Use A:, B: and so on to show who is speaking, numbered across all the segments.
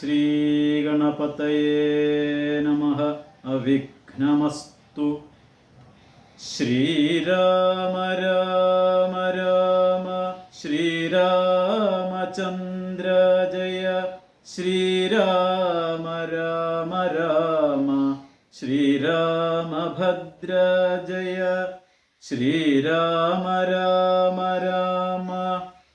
A: ശ്രീഗണപതയേ നമ അവിഘ്നമസ്തു ശ്രീരാമ രാമ രാമ ശ്രീരാമചന്ദ്ര ജയ ശ്രീരാമ രാമ രാമ ശ്രീരാമഭദ്ര ജയ ശ്രീരാമ രാമ രാമ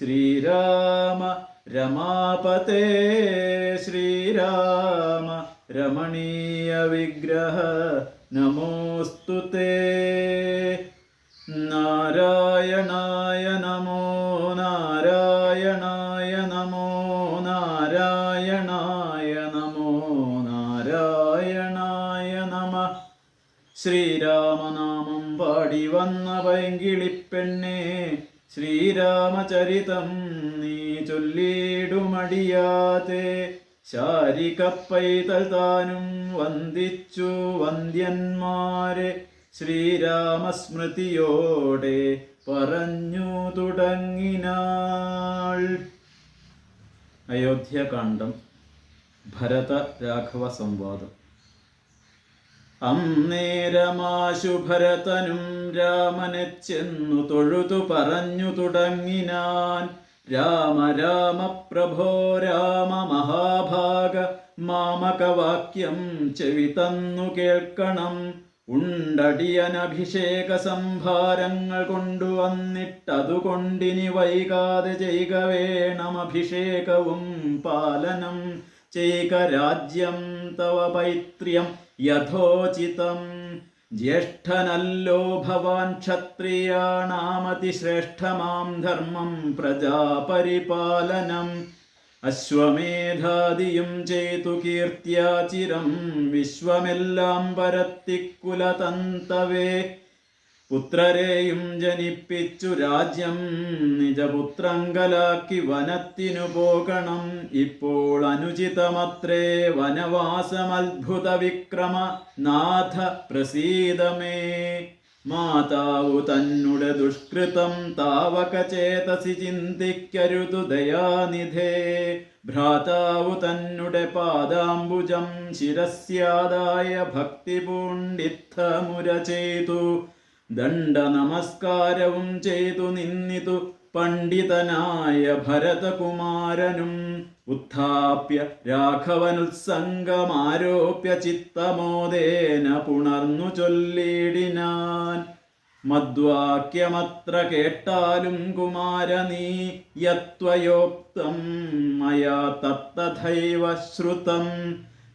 A: ശ്രീരാമ രമാപതേ ശ്രീരാമ രമണീയ വിഗ്രഹ നമോസ്തു നാരായണായ നമോ നാരായണായ നമോ നാരായണായ നമോ നാരായണായ നമ. ശ്രീരാമനാമം പാടി വന്ന പൈങ്കിളിപ്പെണ്ണേ ശ്രീരാമചരിതം നീ ചൊല്ലിടുമടിയാതെ ശാരികപ്പൈതൽ താനും വന്ദിച്ചു വന്ദ്യന്മാരെ ശ്രീരാമസ്മൃതിയോടെ പറഞ്ഞു തുടങ്ങിനാൾ. അയോധ്യകാന്ഡം ഭരത രാഘവ സംവാദം. അന്നേരമാശു ഭരതനും രാമനെ ചെന്നു തൊഴുതു പറഞ്ഞു തുടങ്ങിനാൻ. രാമ രാമ പ്രഭോ രാമ മഹാഭാഗ മാമകവാക്യം ചെവി തന്നു കേൾക്കണം. ഉണ്ടടിയനഭിഷേക സംഭാരങ്ങൾ കൊണ്ടുവന്നിട്ടതുകൊണ്ടിനി വൈകാതെ ചെയ്യുക വേണം അഭിഷേകവും പാലനം. ചെയ്യുക രാജ്യം തവ പൈത്ര്യം യഥോചിതം. ജ്യേഷ്ഠനല്ലോ ഭവാൻ ക്ഷത്രിയാണാമതിശ്രേഷ്ഠമാം ധർമ്മം പ്രജാപരിപാലനം. അശ്വമേധാദിയും ചെയ്തു കീർത്തിയാചിരം വിശ്വമെല്ലാം പരത്തിക്കുലതന്തവേ പുത്രരെയും ജനിപ്പിച്ചു രാജ്യം നിജപുത്രങ്കലാക്കി വനത്തിനു പോകണം. ഇപ്പോൾ അനുചിതമത്രേ വനവാസമത്ഭുത വിക്രമ നാഥ പ്രസീതമേ. മാതാവു തന്നുടെ ദുഷ്കൃതം താവക ചേതസി ചിന്തിക്കരുതു ദയാനിധേ. ഭ്രാതാവു തന്നുടെ പാദാംബുജം ശിരസ്യാദായ ഭക്തി പൂണ്ടിത്തമുര ചെയ്തു. ദണ്ഡ നമസ്കാരവും ചെയ്തു നിന്നിതു പണ്ഡിതനായ ഭരതകുമാരനും. ഉത്ഥാപ്യ രാഘവനുത്സംഗമാരോപ്യ ചിത്തമോദേന പുണർന്നു ചൊല്ലിടിനാൻ. മദ്വാക്യമത്ര കേട്ടാലും കുമാര നീ യത്വയോക്തം മയാ തത്തഥൈവ ശ്രുതം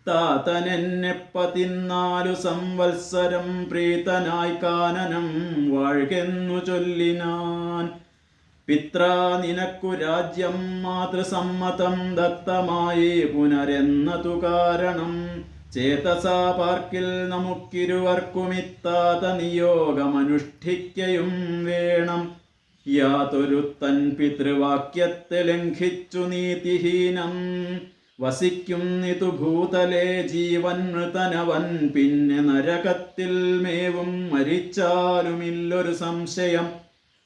A: താതനെന്നെ പതിനാലു സംവത്സരം പ്രീതനായി കാനനം വാഴ്കെന്നു ചൊല്ലിനാൻ. പിത്രാ നിനക്കു രാജ്യം മാതൃസമ്മതം ദത്തമായി പുനരെന്നതു കാരണം. ചേതസാ പാർക്കിൽ നമുക്കിരുവർക്കുമിത്താത നിയോഗമനുഷ്ഠിക്കയും വേണം. യാതൊരു തൻ പിതൃവാക്യത്തെ ലംഘിച്ചു നീതിഹീനം. വസിക്കുന്നിതു ഭൂതലെ ജീവൻ മൃതനവൻ പിന്നെ നരകത്തിൽ മേവും മരിച്ചാലുമില്ലൊരു സംശയം.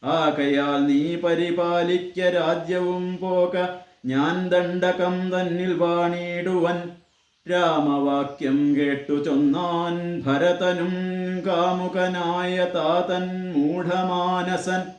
A: ആകയാൽ നീ പരിപാലിക്ക രാജ്യവും പോക. ഞാൻ ദണ്ഡകം തന്നിൽ വാണിടുവൻ. രാമവാക്യം കേട്ടു ചൊന്നാൻ ഭരതനും കാമുകനായ താതൻ മൂഢമാനസൻ.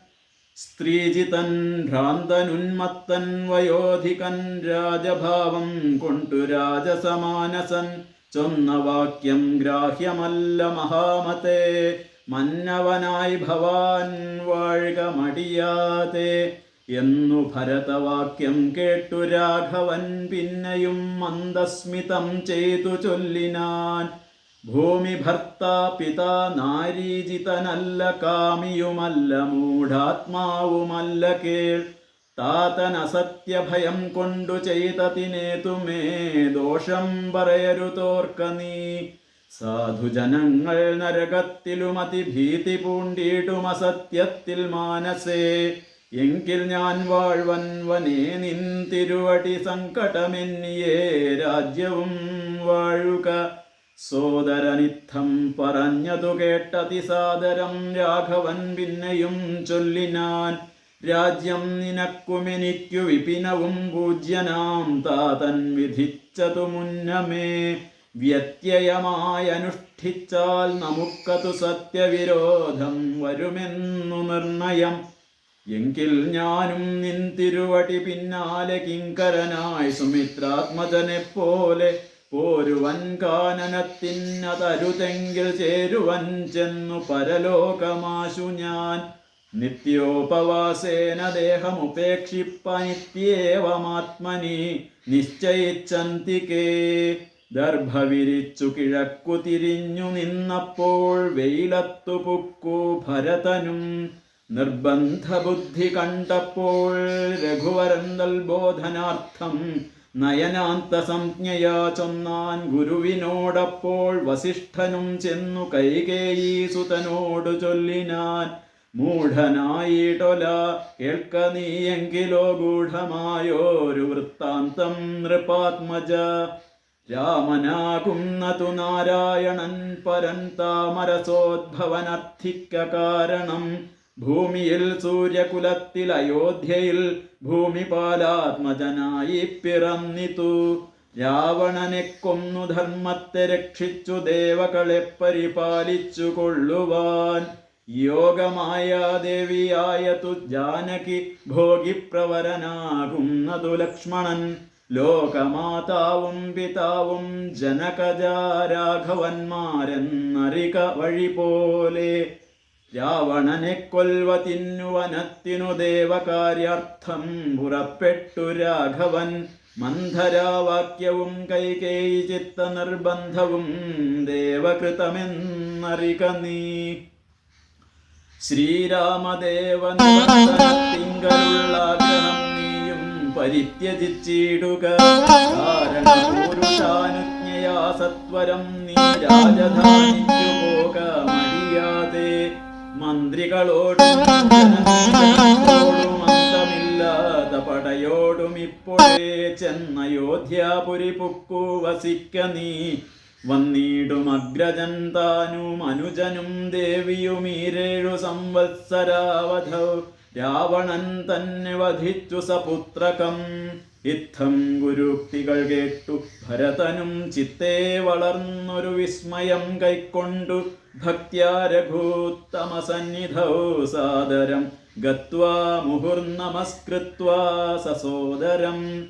A: സ്ത്രീജിതൻ ഭ്രാന്തനുന്മത്തൻ വയോധികൻ രാജഭാവം കൊണ്ടു രാജസമാനസൻ. ചൊന്ന വാക്യം ഗ്രാഹ്യമല്ല മഹാമത്തെ. മന്നവനായി ഭവാൻ വാഴുക മടിയാതെ. എന്നു ഭരതവാക്യം കേട്ടു രാഘവൻ പിന്നെയും മന്ദസ്മിതം ചെയ്തു ചൊല്ലിനാൻ. ഭൂമി ഭർത്ത പിതാ നാരീജിതനല്ല കാമിയുമല്ല മൂഢാത്മാവുമല്ല കേൾ. താതൻ അസത്യഭയം കൊണ്ടു ചെയ്തതിനേതുമേ ദോഷം പറയരുതോർക്ക നീ. സാധുജനങ്ങൾ നരകത്തിലും അതിഭീതി പൂണ്ടിയിട്ടും അസത്യത്തിൽ മാനസേ. എങ്കിൽ ഞാൻ വാഴ്വൻ വനേ നിൻ തിരുവടി സങ്കടമെന്നിയേ രാജ്യവും വാഴുക. സോദരനിത്തം പറഞ്ഞതു കേട്ടതിസാദരം രാഘവൻ പിന്നെയും ചൊല്ലിനാൻ രാജ്യം നിനക്കുമെനിക്കു വിപിനവും പൂജ്യനാം താതൻ വിധിച്ചതു മുന്നമേ. വ്യത്യയമായി അനുഷ്ഠിച്ചാൽ നമുക്കതു സത്യവിരോധം വരുമെന്നു നിർണയം. എങ്കിൽ ഞാനും നിൻ തിരുവടി പിന്നാലെ കിങ്കരനായി സുമിത്രാത്മജനെ പോലെ പോരുവൻ കാനനത്തിനതരുതെങ്കിൽ ചേരുവൻ ചെന്നു പരലോകമാശു ഞാൻ. നിത്യോപവാസേന ദേഹമുപേക്ഷിപ്പനിത്യേവമാത്മനി നിശ്ചയിച്ചന്തികേ ദർഭ ദർഭവിരിച്ചു കിഴക്കു തിരിഞ്ഞു നിന്നപ്പോൾ വെയിലത്തു പുക്കു ഭരതനും നിർബന്ധബുദ്ധി കണ്ടപ്പോൾ രഘുവരന്തൽ ബോധനാർത്ഥം നയനാന്ത സംജ്ഞയാ ചൊന്നാൻ ഗുരുവിനോടപ്പോൾ വസിഷ്ഠനും ചെന്നു കൈകേയീസുതനോടു ചൊല്ലിനാൻ. മൂഢനായിട്ടൊല കേൾക്ക നീയെങ്കിലോ ഗൂഢമായോരു വൃത്താന്തം നൃപാത്മജ. രാമനാകുന്നതു നാരായണൻ പരൻ താമരസോദ്ഭവനർത്ഥിക്ക കാരണം. ഭൂമിയിൽ സൂര്യകുലത്തിൽ അയോധ്യയിൽ ഭൂമിപാലാത്മജനായി പിറന്നിതു. രാവണനെ കൊന്നു ധർമ്മത്തെ രക്ഷിച്ചു ദേവകളെ പരിപാലിച്ചു കൊള്ളുവാൻ. യോഗമായ ദേവിയായ തു ജാനകി ഭോഗിപ്രവരനാകുന്നതു ലക്ഷ്മണൻ. ലോകമാതാവും പിതാവും ജനകജാരാഘവന്മാരെന്നറിക വഴി പോലെ രാവണനെ കൊൽവതിന്നു വനത്തിനു ദേവകാര്യാർത്ഥം പുറപ്പെട്ടു രാഘവൻ. മന്ധരാവാക്യവും കൈകേയി ചിത്ത നിർബന്ധവും ദേവകൃതമെന്നറിക നീ. ശ്രീരാമദേവൻ നീയും പരിത്യജിച്ചിടുക. കാരണപൂരുഷാനുജ്ഞയാ സത്വരം നീ രാജധാനിക്കു പോക. മന്ത്രികളോടും അന്തമില്ലാത്ത പടയോടും ഇപ്പോഴേ ചെന്നയോധ്യാപുരി പുക്കു വസിക്ക നീ. വന്നിടും അഗ്രജൻ താനും അനുജനും ദേവിയും ഈരേഴു സംവത്സരാവധൗ. രാവണൻ തന്നെ വധിച്ചു സപുത്രകം. ഇത്തം ഗുരുക്തികൾ കേട്ടു. ഭരതനും ചിത്തേ വളർന്നൊരു വിസ്മയം കൈക്കൊണ്ടു. ഭക്ത്യാ രഘൂത്തമസന്നിധൗ സാദരം. ഗത്വാ മുഹുർനമസ്കൃത്വാ സസോദരം.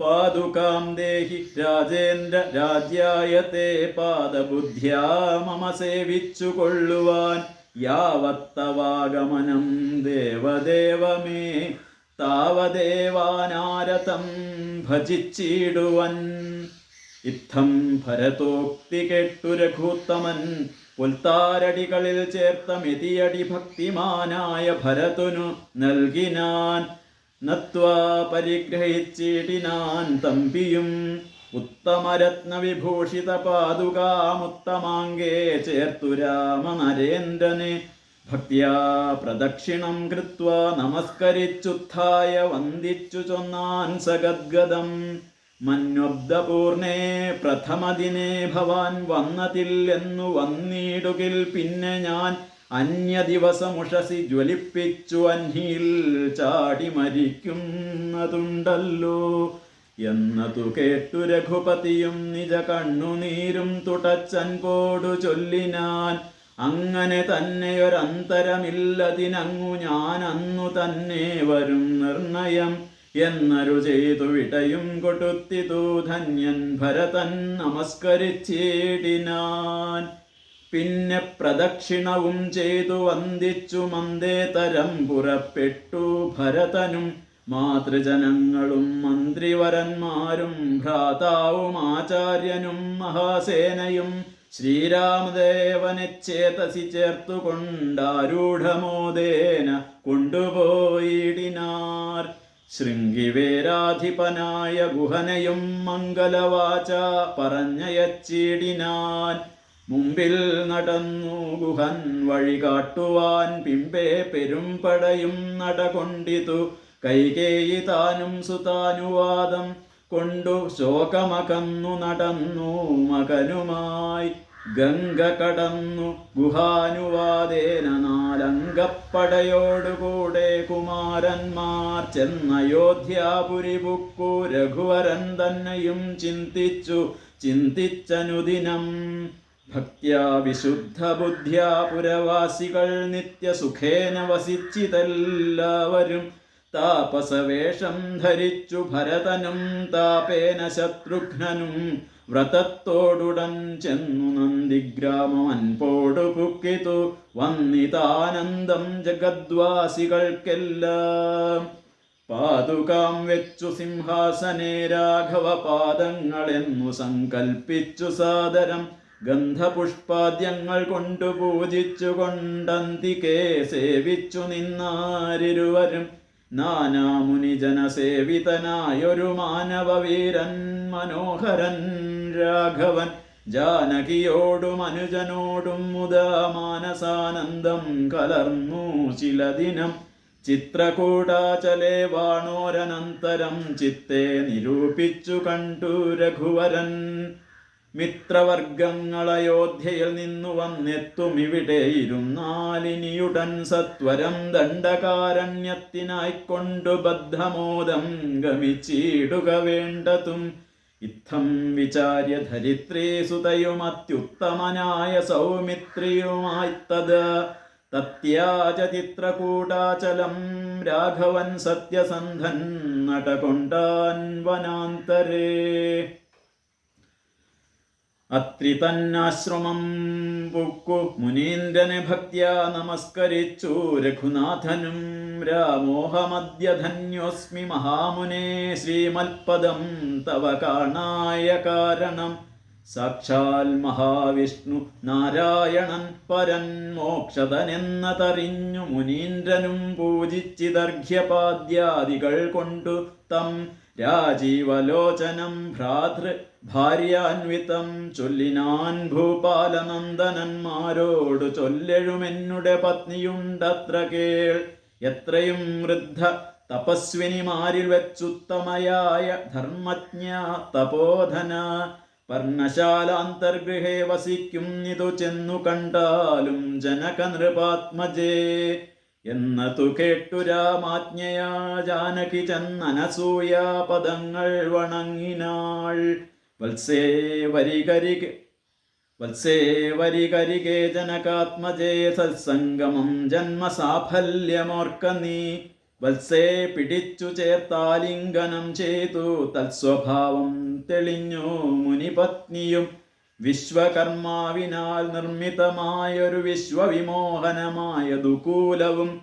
A: പാതുകാം ദേഹി രാജേന്ദ്ര രാജ്യായത്തെ പാദബുദ്ധ്യാ മമ സേവിച്ചു കൊള്ളുവാൻ യാവത്തവാഗമനം ദേവദേവമേ താവദേവാനാരതം ഭജിച്ചിടുവൻ. ഇത്തം ഭരതോക്തി കേട്ടു രഘുത്തമൻ പുൽത്താരടികളിൽ ചേർത്ത മെതിയടി ഭക്തിമാനായ ഭരതുനു നൽകിനാൻ നത്വാ പരിഗ്രഹിച്ചിടിനാൻ തമ്പിയും ഉത്തമരത്ന വിഭൂഷിത പാതുകാമുത്തമാങ്കേ ചേർത്തു രാമ നരേന്ദ്രനെ ഭക്തിയാ പ്രദക്ഷിണം കൃത്വ നമസ്കരിച്ചുത്ഥായ വന്ദിച്ചു ചൊന്നാൻ സഗദ്ഗതം. മന്വബ്ദപൂർണേ പ്രഥമദിനെ ഭവാൻ വന്നതില്ലെന്നു വന്നിടുകിൽ പിന്നെ ഞാൻ അന്യ ദിവസമുഷസി ജ്വലിപ്പിച്ചു അന്ഹിയിൽ ചാടി മരിക്കുന്നതുണ്ടല്ലോ. എന്നതു കേട്ടു രഘുപതിയും നിജ കണ്ണുനീരും തുടച്ചൻപോടു ചൊല്ലിനാൻ. അങ്ങനെ തന്നെയൊരന്തരമില്ലതിനങ്ങു ഞാൻ അന്നു തന്നെ വരും നിർണയം. എന്നൊരു ചെയ്തു വിടയും കൊടുത്തി ധന്യൻ ഭരതൻ നമസ്കരിച്ചിടിനാൻ. പിന്നെ പ്രദക്ഷിണവും ചെയ്തു വന്ദിച്ചു മന്ദേതരം പുറപ്പെട്ടു ഭരതനും. മാതൃജനങ്ങളും മന്ത്രിവരന്മാരും ഭ്രാതാവും ആചാര്യനും മഹാസേനയും ശ്രീരാമദേവനെ ചേതസി ചേർത്തുകൊണ്ടാരൂഢമോദേന കൊണ്ടുപോയിടിനാർ. ശൃംഗിവേരാധിപനായ ഗുഹനയും മംഗലവാച പറഞ്ഞയച്ചിടിനാൻ. മുമ്പിൽ നടന്നു ഗുഹൻ വഴി കാട്ടുവാൻ പിമ്പേ പെരുംപടയും നടകൊണ്ടിതു. കൈകേയി താനും സുതാനുവാദം കൊണ്ടു ശോകമകന്നു നടന്നു മകനുമായി. ഗംഗ കടന്നു ഗുഹാനുവാദേന നാലംഗപ്പടയോടുകൂടെ കുമാരന്മാർ ചെന്നയോധ്യാപുരി പുക്കു രഘുവരൻ തന്നെയും ചിന്തിച്ചു. ചിന്തിച്ചനുദിനം ഭക്യാ വിശുദ്ധ ബുദ്ധ്യാ പുരവാസികൾ നിത്യസുഖേന വസിച്ചിതെല്ലാവരും താപസവേഷം ധരിച്ചു ഭരതനും താപേന ശത്രുഘ്നനും വ്രതത്തോടുടൻ ചെന്നു നന്ദിഗ്രാമം അൻപോടു പുക്കിതു വന്നിതാനന്ദം ജഗദ്വാസികൾക്കെല്ലാം. പാതുകാം വെച്ചു സിംഹാസനെ രാഘവ പാദങ്ങളെന്നു സങ്കൽപ്പിച്ചു സാദരം. ഗന്ധപുഷ്പാദ്യങ്ങൾ കൊണ്ടു പൂജിച്ചു കൊണ്ടന്തികേ സേവിച്ചു നിന്നാരിരുവരും. നാനാമുനിജന സേവിതനായൊരു മാനവവീരൻ മനോഹരൻ രാഘവൻ. ജാനകിയോടും അനുജനോടും മുതാ മാനസാനന്ദം കലർന്നു ചില ദിനം ചിത്രകൂടാചലെ വാണോരനന്തരം ചിത്തെ നിരൂപിച്ചു കണ്ടു രഘുവരൻ. മിത്രവർഗങ്ങൾ അയോധ്യയിൽ നിന്നു വന്നെത്തും ഇവിടെ ഇരുന്നാലിനിയുടൻ സത്വരം ദണ്ഡകാരണ്യത്തിനായിക്കൊണ്ടു ബദ്ധമോദം ഗമിച്ചിടുക വേണ്ടതും. ഇത്തം വിചാര്യ ധരിത്രീ സുതയും അത്യുത്തമനായ സൗമിത്രിയുമായി തത് തത്യാജ ചിത്രകൂടാചലം രാഘവൻ സത്യസന്ധൻ നടകൊണ്ടാൻ വനാന്തരേ അത്രി തന്നാശ്രമം പുക്കു. മുനീന്ദ്രനെ ഭക്ത്യാ നമസ്കരിച്ചു. രഘുനാഥനും രാമോഹമദ്യധന്യോസ്മി മഹാമുനെ ശ്രീമൽപദം തവ കാണായ കാരണം. സാക്ഷാൽ മഹാവിഷ്ണു നാരായണൻ പരൻ മോക്ഷതനെന്നതറിഞ്ഞു മുനീന്ദ്രനും പൂജിച്ചിതർഘ്യപാദ്യാദികൾ കൊണ്ടു തം രാജീവലോചനം ഭ്രാതൃ ഭാര്യാൻവിതം ചൊല്ലിനാൻ ഭൂപാലനന്ദനന്മാരോട് ചൊല്ലെഴുമെന്നുടെ പത്നിയുണ്ടത്ര കേൾ. എത്രയും വൃദ്ധ തപസ്വിനിമാരിൽ വെച്ചുത്തമയായ ധർമ്മജ്ഞ തപോധന പർണശാലാന്തർഗൃഹേ വസിക്കും ഇതു ചെന്നു കണ്ടാലും ജനക നൃപാത്മജേ എന്നതു കേട്ടു രാമാജ്ഞയാ ജാനകി ചെന്നനസൂയ പദങ്ങൾ വണങ്ങിനാൾ. വത്സേ വരികരി വത്സേ വരികരികെ ജനകാത്മജേ സത്സംഗമം ജന്മസാഫല്യമോർക്ക നീ വത്സേ പിടിച്ചു ചേർത്താലിംഗനം ചെയ്തു തത്സ്വഭാവം തെളിഞ്ഞു മുനിപത്നിയും വിശ്വകർമാവിനാൽ നിർമ്മിതമായൊരു വിശ്വവിമോഹനമായ ദുകൂലവും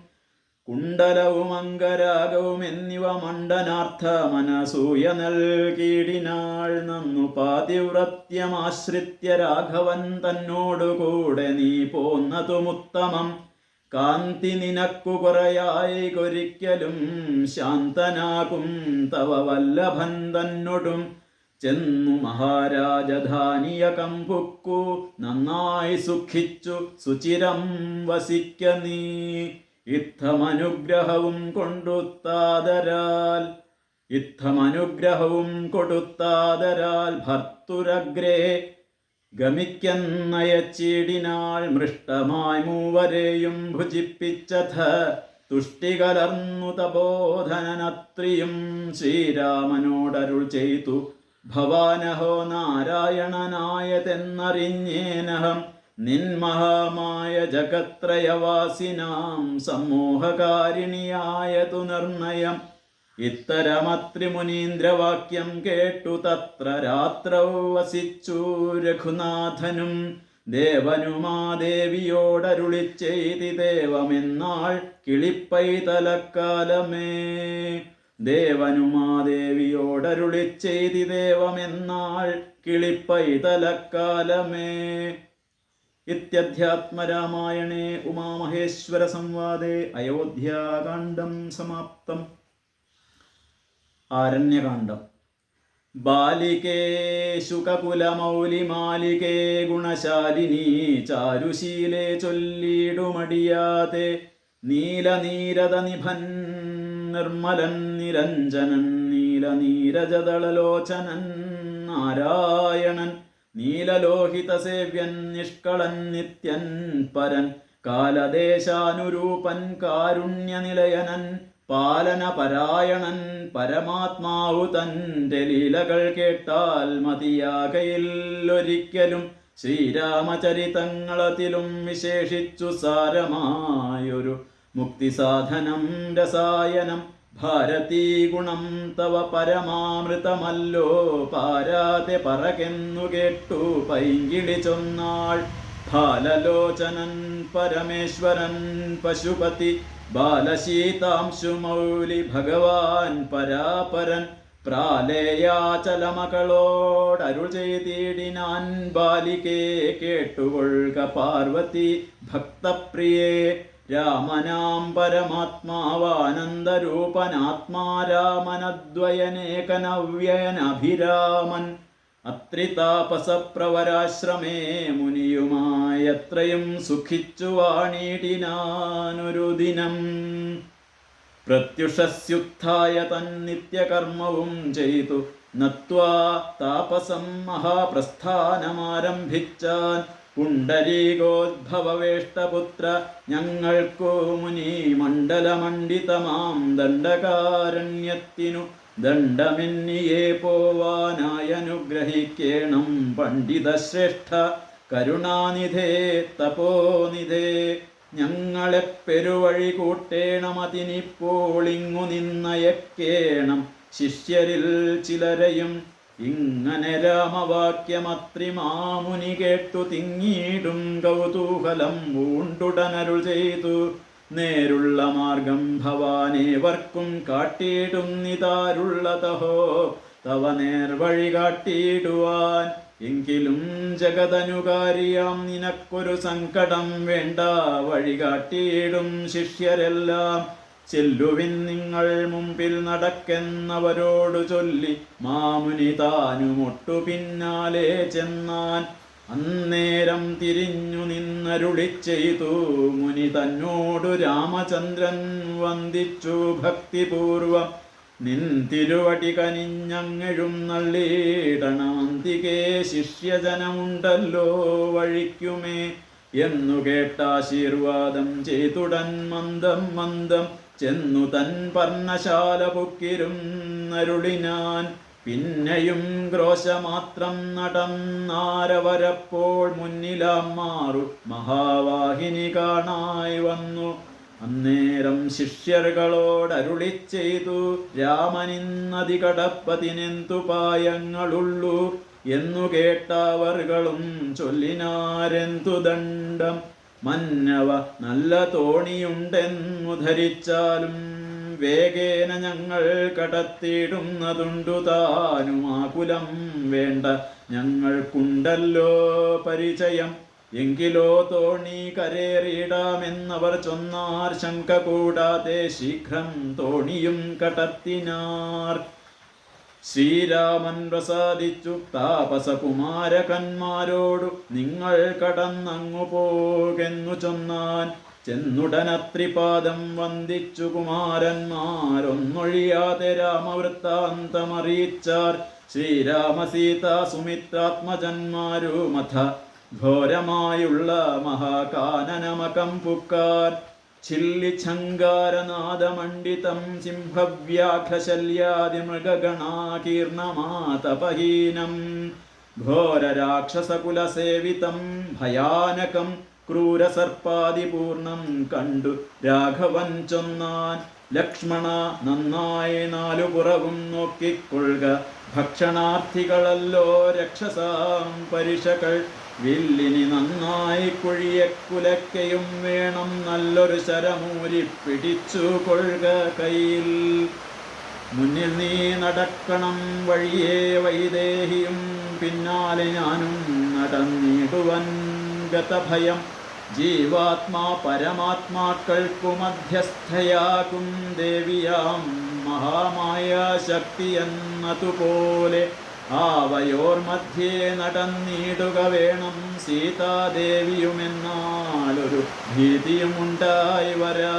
A: കുണ്ടലവും അംഗരാഗവും എന്നിവ മണ്ഡനാർത്ഥ മനസൂയ നൽകിയിടിനാൾ നന്നു പാതിവ്രത്യമാശ്രിത്യ രാഘവൻ തന്നോടുകൂടെ നീ പോന്നതുമുത്തമം. കാന്തി നിനക്കു കുറയായി കൊരിക്കലും ശാന്തനാകും തവ വല്ലഭൻ തന്നൊടും. ചെന്നു മഹാരാജധാനിയ കമ്പുക്കു നന്നായി സുഖിച്ചു സുചിരം വസിക്ക നീ. ഇത്തമനുഗ്രഹവും കൊണ്ടുത്താതരാൽ ഇത്തമനുഗ്രഹവും കൊടുത്താതരാൽ ഭർത്തുരഗ്രേ ഗമിക്കെന്നയച്ചീടിനാൾ മൃഷ്ടമായി മൂവരെയും ഭുജിപ്പിച്ചഥ തുഷ്ടി കലർന്നു തപോധനനത്രിയും ശ്രീരാമനോടരുൾ ചെയ്തു ഭവാനഹോ നാരായണനായതെന്നറിഞ്ഞേനഹം നിന്മഹാമായ ജഗത്രയവാസിനാം സമ്മോഹകാരിണിയായതു നിർണയം. ഇത്തരമത്രിമുനീന്ദ്രവാക്യം കേട്ടു തത്ര രാത്രൗ വസിച്ചു രഘുനാഥനും. ദേവനുമാദേവിയോടരുളി ചെയ്തി ദേവമെന്നാൾ കിളിപ്പൈതലക്കാലമേ. ദേവനുമാദേവിയോടരുളി ചെയ്തി ദേവമെന്നാൾ കിളിപ്പൈതലക്കാലമേ. ഇത്യധ്യാത്മരാമായണേ ഉമാമഹേശ്വര സംവാദേ അയോധ്യാകാന്ഡം സമാപ്തം. ആരണ്യകാന്ഡം. ബാലികേ ശുകകുലമൗലിമാലികേ ഗുണശാലിനി ചാരുശീലേ ചൊല്ലിടുമടിയാതെ. നീലനീരത നിഭൻ നിർമ്മലൻ നിരഞ്ജനൻ നീലനീരജതളലോചനൻ നാരായണൻ നീലലോഹിത സേവ്യൻ നിഷ്കളൻ നിത്യൻ പരൻ കാലദേശാനുരൂപൻ കാരുണ്യനിലയനൻ പാലനപരായണൻ പരമാത്മാവു തന്റെ ലീലകൾ കേട്ടാൽ മതിയാകയില്ലൊരിക്കലും. ശ്രീരാമചരിതങ്ങളതിലും വിശേഷിച്ചു സാരമായൊരു മുക്തിസാധനം രസായനം ഭാരതീഗുണം തവ പരമാമൃതമല്ലോ. പാരാതെ പറകെന്നു കേട്ടു പൈങ്കിളി ചൊന്നാൾ. ഫാലലോചനൻ പരമേശ്വരൻ പശുപതി ബാലശീതാംശുമൗലി ഭഗവാൻ പരാപരൻ. പ്രാലേയാചലമകളോടരുൾ ചെയ്തിടിനാൻ ബാലികേ കേട്ടുകൊള്ളുക പാർവതി ഭക്തപ്രിയേ. രാമനാം പരമാത്മാവാനന്ദരൂപനാത്മാരാമനദ്വയനേകനവ്യയനഭിരാമൻ അത്രിതാപസപ്രവരാശ്രമേ മുനിയുമായത്രയും സുഖിച്ചു വാണിടിനാനൊരു ദിനം പ്രത്യുഷസ്യുത്ഥായ തന്നിത്യകർമ്മവും ചെയ്തു. നത്വാ താപസം മഹാപ്രസ്ഥാനമാരംഭിച്ചാൻ പുണ്ടരീകോദ്ഭവവേഷ്ടപുത്ര ഞങ്ങൾക്കു മുനി മണ്ഡലമണ്ഡിതമാം ദണ്ഡകാരണ്യത്തിനു ദണ്ഡമെന്നിയെ പോവാനായനുഗ്രഹിക്കേണം പണ്ഡിതശ്രേഷ്ഠ. കരുണാനിധേ തപോനിധേ ഞങ്ങളെ പെരുവഴി കൂട്ടേണമതിനിപ്പോളിങ്ങു നിന്നയക്കേണം ശിഷ്യരിൽ ചിലരെയും ഇങ്ങനെ രാമവാക്യമത്രിമാമുനി കേട്ടു തിങ്ങിയിടും കൗതൂഹലം പൂണ്ടുടനരുൾ ചെയ്തു. നേരുള്ള മാർഗം ഭവാനേവർക്കും കാട്ടിയിടും നിതാരുള്ളതഹോ തവ നേർവഴി കാട്ടിയിടുവാൻ എങ്കിലും ജഗതനുകാരിയാം നിനക്കൊരു സങ്കടം വേണ്ട. വഴി കാട്ടിയിടും ശിഷ്യരെല്ലാം ചെല്ലുവിൻ നിങ്ങൾ മുമ്പിൽ നടക്കെന്നവരോടു ചൊല്ലി മാമുനി താനുമൊട്ടു പിന്നാലെ ചെന്നാൻ. അന്നേരം തിരിഞ്ഞു നിന്നരുളി ചെയ്തു മുനി തന്നോടു രാമചന്ദ്രൻ വന്ദിച്ചു ഭക്തിപൂർവം. നിൻ തിരുവടി കനിഞ്ഞങ്ങഴും നള്ളിടണമന്തികേ ശിഷ്യജനമുണ്ടല്ലോ വഴിക്കുമേ. എന്നു കേട്ടാശീർവാദം ചെയ്തുടൻ മന്ദം മന്ദം ചെന്നു തൻ പർണശാല പൊക്കിരുന്നരുളിനാൻ പിന്നെയും ക്രോശമാത്രം നടന്നാരവരപ്പോൾ മുന്നിലാം മാറു. മഹാവാഹിനി കാണായി വന്നു. അന്നേരം ശിഷ്യർകളോടരുളി ചെയ്തു രാമനിന്നതി കടപ്പതിനെന്തു പായങ്ങളുള്ളൂ? എന്നു കേട്ടവർകളും ചൊല്ലിനാരെന്തു ദണ്ഡം? മന്നവ നല്ല തോണിയുണ്ടെന്നു ധരിച്ചാലും വേഗേന ഞങ്ങൾ കടത്തിയിടുന്നതുണ്ടു താനും ആകുലം വേണ്ട. ഞങ്ങൾക്കുണ്ടല്ലോ പരിചയം. എങ്കിലോ തോണി കരേറിയിടാമെന്നവർ ചൊന്നാർ ശങ്ക കൂടാതെ ശീഘ്രം തോണിയും കടത്തിനാർ. ശ്രീരാമൻ പ്രസാദിച്ചു താപസകുമാരകന്മാരോടു നിങ്ങൾ കടന്നങ്ങു പോകെന്നു ചൊന്നാൻ ചെന്നുടനത്രിപാദം വന്ദിച്ചു കുമാരന്മാരൊന്നൊഴിയാതെ രാമവൃത്താന്തമറിയിച്ചാർ ശ്രീരാമസീത സുമിത്രാത്മജന്മാരുമഥ ഘോരമായുള്ള മഹാകാനനമകം പുക്കാർ ചില്ലിച്ഛങ്കാരനാദമണ്ഡിതം സിംഹവ്യാഘ്രശല്യാദിമൃഗഗണാകീർണമാതപഹീനം. ഘോരരാക്ഷസകുലസേവിതം ഭയാനകം ക്രൂരസർപ്പാദിപൂർണം കണ്ടു രാഘവൻ ചൊന്നാൻ. ലക്ഷ്മണ നന്നായി നാലു പുറവും നോക്കിക്കൊള്ളുക. ഭക്ഷണാർത്ഥികളല്ലോ രക്ഷസാം പരിഷകൾ വില്ലിനി നന്നായി കുഴിയെ കുലക്കയും വേണം നല്ലൊരു ശരമൂരി പിടിച്ചു കൊഴുക കയ്യിൽ. മുന്നിൽ നീ നടക്കണം വഴിയേ വൈദേഹിയും പിന്നാലെ ഞാനും നടന്നിടുവൻ ഗതഭയം. ജീവാത്മാ പരമാത്മാക്കൾക്കു മധ്യസ്ഥയാകും ദേവിയാം മഹാമായ ശക്തി എന്നതുപോലെ ആവയോർ മധ്യേ നടന്നിടുക വേണം. സീതാദേവിയുമെന്നാലൊരു ഭീതിയുമുണ്ടായി വരാ.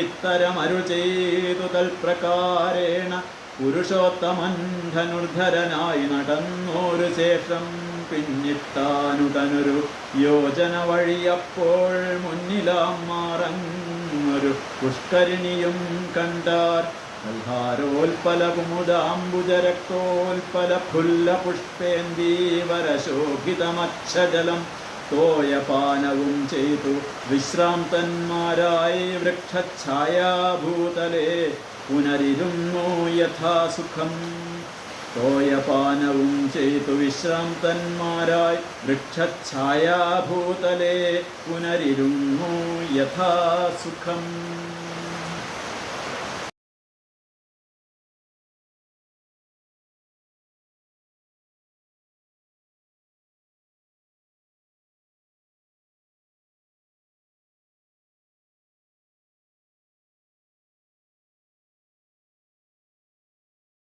A: ഇത്തരം അരു ചെയ്തു തൽപ്രകാരേണ പുരുഷോത്തമൻ ധനുർധരനായി നടന്നൊരു ശേഷം പിന്നിട്ടാനുടനൊരു യോജന വഴിയപ്പോൾ മുന്നിലാം മാറങ്ങൊരു പുഷ്കരിണിയും കണ്ടാർ. കൽഹാരോൽപല കുമുദാംബുജരക്തോൽപല ഫുല്ല പുഷ്പേന്ദീവരശോഭിതമക്ഷജലം തോയപാനവും ചെയ്തു. വിശ്രാന്തന്മാരായി വൃക്ഷഛായാഭൂതലേ പുനരിരുന്നു യഥാസുഖം. തോയപാനവും ചെയ്തു വിശ്രാന്തന്മാരായി വൃക്ഷഛായാഭൂതലേ പുനരിരുന്നു യഥാസുഖം.